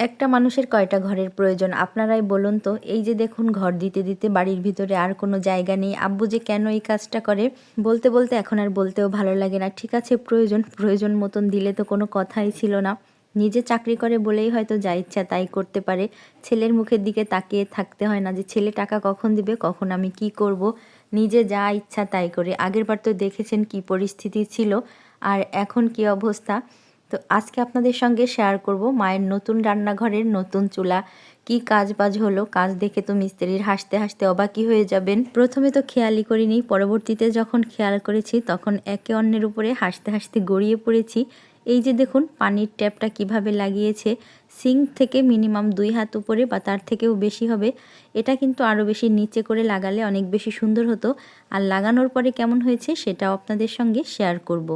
একটা মানুষের কয়টা ঘরের প্রয়োজন? আপনারাই বলুন তো, এই যে দেখুন ঘর দিতে দিতে বাড়ির ভিতরে আর কোনো জায়গা নেই। আব্বু যে কেন এই কাজটা করে? বলতে বলতে এখন আর বলতেও ভালো লাগে না। ঠিক আছে, প্রয়োজন প্রয়োজন মতন দিলে তো কোনো কথাই ছিল না। নিজে চাকরি করে বলেই হয়তো যা ইচ্ছা তাই করতে পারে। ছেলের মুখের দিকে তাকিয়ে থাকতে হয় না যে, ছেলে টাকা কখন দিবে? কখন আমি কি করব? নিজে যা ইচ্ছা তাই করে। আগেরবার তো দেখেছেন কি পরিস্থিতি ছিল। আর এখন কি অবস্থা? তো আজকে আপনাদের সঙ্গে শেয়ার করব মায়ের নতুন রান্নাঘরের নতুন চুলা। কি কাজ বাজ হলো, কাজ দেখে তো মিস্ত্রির হাসতে হাসতে অবাকই হয়ে যাবেন। প্রথমে তো খেয়ালই করিনি, পরবর্তীতে যখন খেয়াল করেছি তখন একে অন্যের উপরে হাসতে হাসতে গড়িয়ে পড়েছি। এই যে দেখুন, পানির ট্যাপটা কীভাবে লাগিয়েছে, সিঙ্ক থেকে মিনিমাম দুই হাত উপরে বা তার থেকেও বেশি হবে। এটা কিন্তু আরও বেশি নিচে করে লাগালে অনেক বেশি সুন্দর হতো। আর লাগানোর পরে কেমন হয়েছে সেটাও আপনাদের সঙ্গে শেয়ার করব।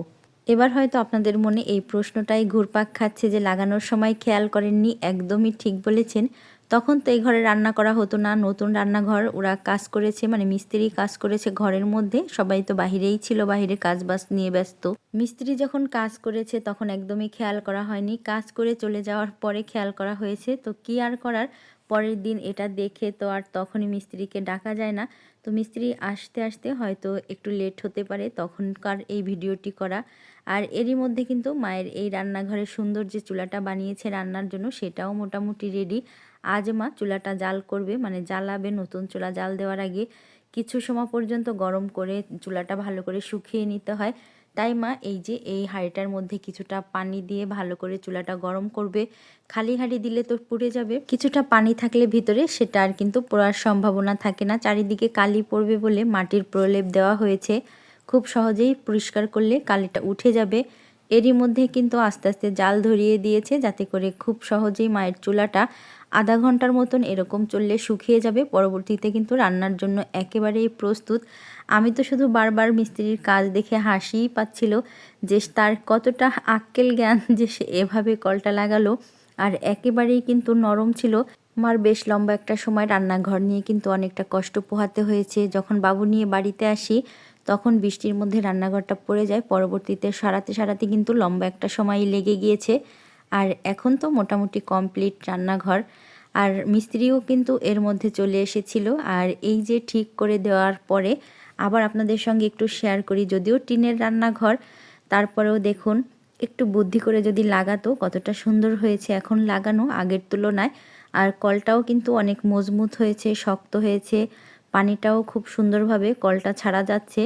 এবার হয়তো আপনাদের মনে এই প্রশ্নটাই ঘুরপাক খাচ্ছে যে লাগানোর সময় খেয়াল করেননি, একদমই ঠিক বলেছেন। তখন তো এই ঘরে রান্না করা হতো না, নতুন রান্নাঘর, ওরা কাজ করেছে মানে মিস্ত্রি কাজ করেছে ঘরের মধ্যে, সবাই তো বাহিরেই ছিল, বাহিরে কাজ বাজ নিয়ে ব্যস্ত। মিস্ত্রি যখন কাজ করেছে তখন একদমই খেয়াল করা হয়নি, কাজ করে চলে যাওয়ার পরে খেয়াল করা হয়েছে, তো কি আর করার? পরের দিন এটা দেখে তো আর তখনই মিস্ত্রিকে ডাকা যায় না, তো মিস্ত্রি আসতে আসতে হয়তো একটু লেট হতে পারে, তখনকার এই ভিডিওটি করা। আর এরই মধ্যে কিন্তু মায়ের এই রান্নাঘরের সুন্দর যে চুলাটা বানিয়েছে রান্নার জন্য, সেটাও মোটামুটি রেডি আজ মা চুলাটা জাল করবে মানে জ্বালাবে নতুন চুলা জাল দেওয়ার আগে। কিছু সময় পর্যন্ত গরম করে চুলাটা ভালো করে শুকিয়ে নিতে হয়। তাই মা এই যে এই হাঁড়িটার মধ্যে কিছুটা পানি দিয়ে ভালো করে চুলাটা গরম করবে। খালি হাঁড়ি দিলে তো পুড়ে যাবে। কিছুটা পানি থাকলে ভিতরে সেটা আর কিন্তু পোড়ার সম্ভাবনা থাকে না। চারিদিকে কালি পড়বে বলে মাটির প্রলেপ দেওয়া হয়েছে। খুব সহজেই পরিষ্কার করলে কালিটা উঠে যাবে। এরই মধ্যে কিন্তু আস্তে আস্তে জাল ধরিয়ে দিয়েছে যাতে করে খুব সহজেই মায়ের চুলাটা আধা ঘণ্টার মতন এরকম চললে শুকিয়ে যাবে। পরবর্তীতে কিন্তু রান্নার জন্য একেবারেই প্রস্তুত। আমি তো শুধু বারবার মিস্ত্রির কাজ দেখে হাসিই পাচ্ছিল যে তার কতটা আক্কেল জ্ঞান যে সে এভাবে কলটা লাগালো। আর একেবারেই কিন্তু নরম ছিল। আমার বেশ লম্বা একটা সময় রান্নাঘর নিয়ে কিন্তু অনেকটা কষ্ট পোহাতে হয়েছে। যখন বাবু নিয়ে বাড়িতে আসি তখন বৃষ্টির মধ্যে রান্নাঘরটা পড়ে যায়। পরবর্তীতে সারাতে সারাতে কিন্তু লম্বা একটা সময় লেগে গিয়েছে। আর এখন তো মোটামুটি কমপ্লিট রান্নাঘর। আর মিস্ত্রিও কিন্তু এর মধ্যে চলে এসেছিল। আর এই যে ঠিক করে দেওয়ার পরে আবার আপনাদের সঙ্গে একটু শেয়ার করি। যদিও টিনের রান্নাঘর, তারপরেও দেখুন, একটু বুদ্ধি করে যদি লাগাতো কতটা সুন্দর হয়েছে এখন লাগানো আগের তুলনায়। আর কলটাও কিন্তু অনেক মজবুত হয়েছে, শক্ত হয়েছে পানিটাও খুব সুন্দরভাবে কলটা ছাড়া যাচ্ছে।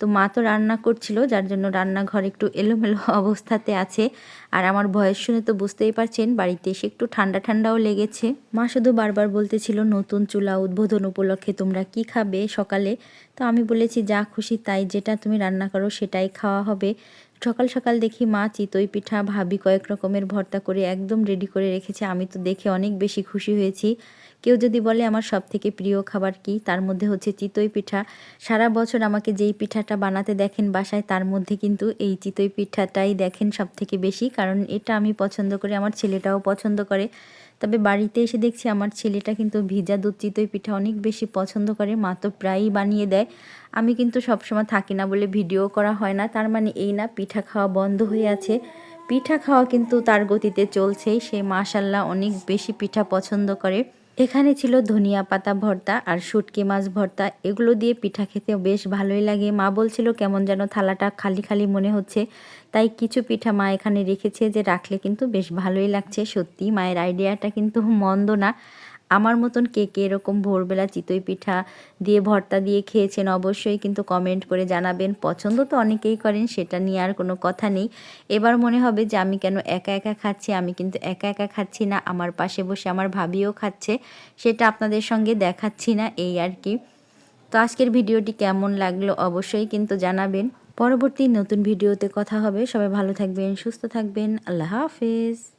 তো মা তো রান্না করছিল, যার জন্য রান্নাঘর একটু এলোমেলো অবস্থাতে আছে। আর আমার ভয়েস শুনে তো বুঝতেই পারছেন, বাড়িতে এসে একটু ঠান্ডা ঠান্ডাও লেগেছে। মা শুধু বারবার বলতেছিল, নতুন চুলা উদ্বোধন উপলক্ষে তোমরা কি খাবে সকালে? তো আমি বলেছি, যা খুশি তাই, যেটা তুমি রান্না করো সেটাই খাওয়া হবে। সকাল সকাল দেখি মা চিতই পিঠা, ভাবি কয়েক রকমের ভর্তা করে একদম রেডি করে রেখেছে। আমি তো দেখে অনেক বেশি খুশি হয়েছি। কেউ যদি বলে আমার সব থেকে প্রিয় খাবার কি, তার মধ্যে হচ্ছে চিতই পিঠা। সারা বছর আমাকে যেই পিঠাটা বানাতে দেখেন বাসায়, তার মধ্যে কিন্তু এই চিতই পিঠাটাই দেখেন সব থেকে বেশি। কারণ এটা আমি পছন্দ করি, আমার ছেলেটাও পছন্দ করে। তবে বাড়িতে এসে দেখছি আমার ছেলেটা কিন্তু ভিজা দুধ চিতই পিঠা অনেক বেশি পছন্দ করে। মা তো প্রায়ই বানিয়ে দেয়। আমি কিন্তু সবসময় থাকি না বলে ভিডিও করা হয় না। তার মানে এই না, পিঠা খাওয়া বন্ধ হয়ে আছে। পিঠা খাওয়া কিন্তু তার গতিতে চলছে সে মাশাল্লাহ অনেক বেশি পিঠা পছন্দ করে। এখানে ছিল ধনিয়া পাতা ভর্তা আর শুটকি মাছ ভর্তা। এগুলো দিয়ে পিঠা খেতে বেশ ভালোই লাগে। মা বলছিল, কেমন যেন থালাটা খালি খালি মনে হচ্ছে। তাই কিছু পিঠা মা এখানে রেখেছে যে রাখলে কিন্তু বেশ ভালোই লাগছে। সত্যি মায়ের আইডিয়াটা কিন্তু মন্দ না। আমার মতন কে কে এরকম ভোরবেলা চিতই পিঠা দিয়ে ভর্তা দিয়ে খেয়েছেন অবশ্যই কিন্তু কমেন্ট করে জানাবেন। পছন্দ তো অনেকেই করেন, সেটা নিয়ে আর কোনো কথা নেই। এবার মনে হবে যে আমি কেন একা একা খাচ্ছি, আমি কিন্তু একা একা খাচ্ছি না, আমার পাশে বসে আমার ভাবিও খাচ্ছে, সেটা আপনাদের সঙ্গে দেখাচ্ছি না, এই আর কি। তো আজকের ভিডিওটি কেমন লাগল অবশ্যই কিন্তু জানাবেন। পরবর্তী নতুন ভিডিওতে কথা হবে। সবাই ভালো থাকবেন, সুস্থ থাকবেন। আল্লাহ হাফেজ।